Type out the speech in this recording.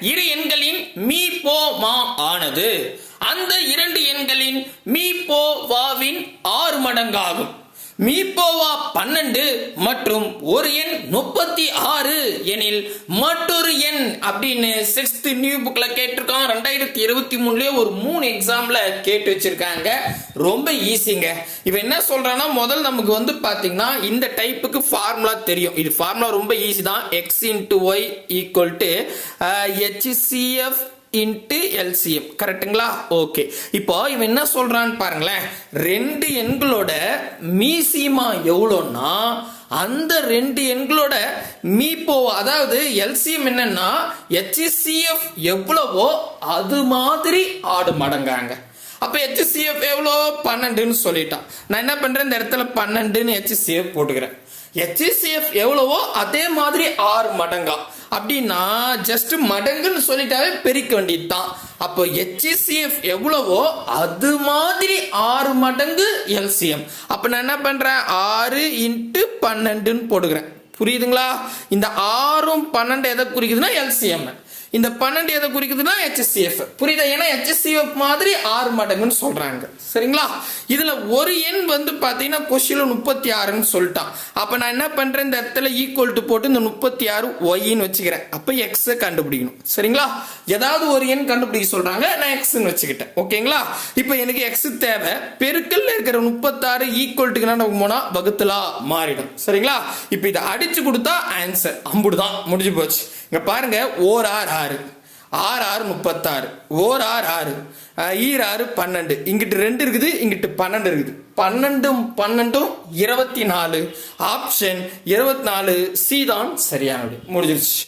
இரு எண்களின் மீ போ மா ஆனது அந்த இரண்டு எண்களின் மீ போ வாவின் ஆறு மடங்காகும். மீப்போவா பன்னெண்டு மற்றும் ஒரு எண் முப்பத்தி ஆறு எனில் மற்றொரு எண் அப்படின்னு சிக்ஸ்த் நியூ புக்ல கேட்டிருக்கோம் ரெண்டாயிரத்தி இருபத்தி மூணுலயே ஒரு மூணு எக்ஸாம்ல கேட்டு வச்சிருக்காங்க. ரொம்ப ஈஸிங்க இவன் என்ன சொல்கிறான்னா முதல் நமக்கு வந்து பாத்தீங்கன்னா இந்த டைப்புக்கு ஃபார்முலா தெரியும். இது ஃபார்முலா ரொம்ப ஈஸி தான். X into Y equal to HCF into LCM கரெக்ட்டுங்களா ஓகே இப்போ இவன் என்ன சொல்றான்னு பாருங்களேன். ரெண்டு எண்களோட மீசிமா எவ்வளோன்னா அந்த ரெண்டு எண்களோட மீப்போ அதாவது எல்சிஎம் என்னன்னா ஹெச்சிசிஎஃப் எவ்வளவோ அது மாதிரி ஆடு மடங்காங்க. அப்ப ஹெச்சிசிஎஃப் எவ்வளோ? பன்னெண்டுன்னு சொல்லிட்டான். நான் என்ன பண்றேன்? இந்த இடத்துல பன்னெண்டுன்னு ஹெச்சிசிஎஃப் போட்டுக்கிறேன். ஹெச்சிசிஎஃப் எவ்வளவோ அதே மாதிரி ஆறு மடங்கா. அப்படின்னா ஜஸ்ட் மடங்குன்னு சொல்லிட்டாவே பெருக்க வேண்டியது தான் அப்போ ஹெச்சிசிஎஃப் எவ்வளவோ அது மாதிரி ஆறு மடங்கு எல்சிஎம் அப்போ நான் என்ன பண்றேன்? ஆறு இன்ட்டு பன்னெண்டுன்னு போடுகிறேன். புரியுதுங்களா? இந்த ஆறும் பன்னெண்டு எதை குறிக்குதுன்னா எல்சிஎம் இந்த பன்னெண்டு எதை குறிக்குதுன்னா ஹெச்எஸ்சிஎஃப் புரியுதா? ஏன்னா ஹெச்எஸ்சிஎஃப் மாதிரி ஆறு மடங்குன்னு சொல்றாங்க. சரிங்களா? இதுல ஒரு எண் வந்து பார்த்தீங்கன்னா கொஸ்டின்ல முப்பத்தி ஆறுன்னு சொல்லிட்டான். அப்போ நான் என்ன பண்றேன்? இந்த இடத்துல ஈக்குவல் டு போட்டு இந்த முப்பத்தி ஆறு ஒய்ன்னு வச்சுக்கிறேன். அப்போ எக்ஸை கண்டுபிடிக்கணும். சரிங்களா? ஏதாவது ஒரு எண் கண்டுபிடிக்க சொல்றாங்க. நான் எக்ஸ்ன்னு வச்சுக்கிட்டேன். ஓகேங்களா? இப்போ எனக்கு எக்ஸ் தேவை. பெருக்கல்ல இருக்கிற முப்பத்தாறு ஈக்குவல் டுக்கு நம்ம போனா? வகுத்தலா மாறிடும். சரிங்களா? இப்போ இதை அடிச்சு கொடுத்தா ஆன்சர் அம்புடுதான். முடிஞ்சு போச்சு. இங்கே பாருங்க ஓர் ஆறு ஆறு. ஆறு ஆறு முப்பத்தாறு. ஓர் ஆறு ஆறு. ஈர் ஆறு பன்னெண்டு. இங்கிட்டு ரெண்டு இருக்குது இங்கிட்டு பன்னெண்டு இருக்குது. பன்னெண்டும் பன்னெண்டும் இருபத்தி நாலு. ஆப்ஷன் இருபத்தி நாலு சி தான் சரியானது. முடிஞ்சிருச்சு.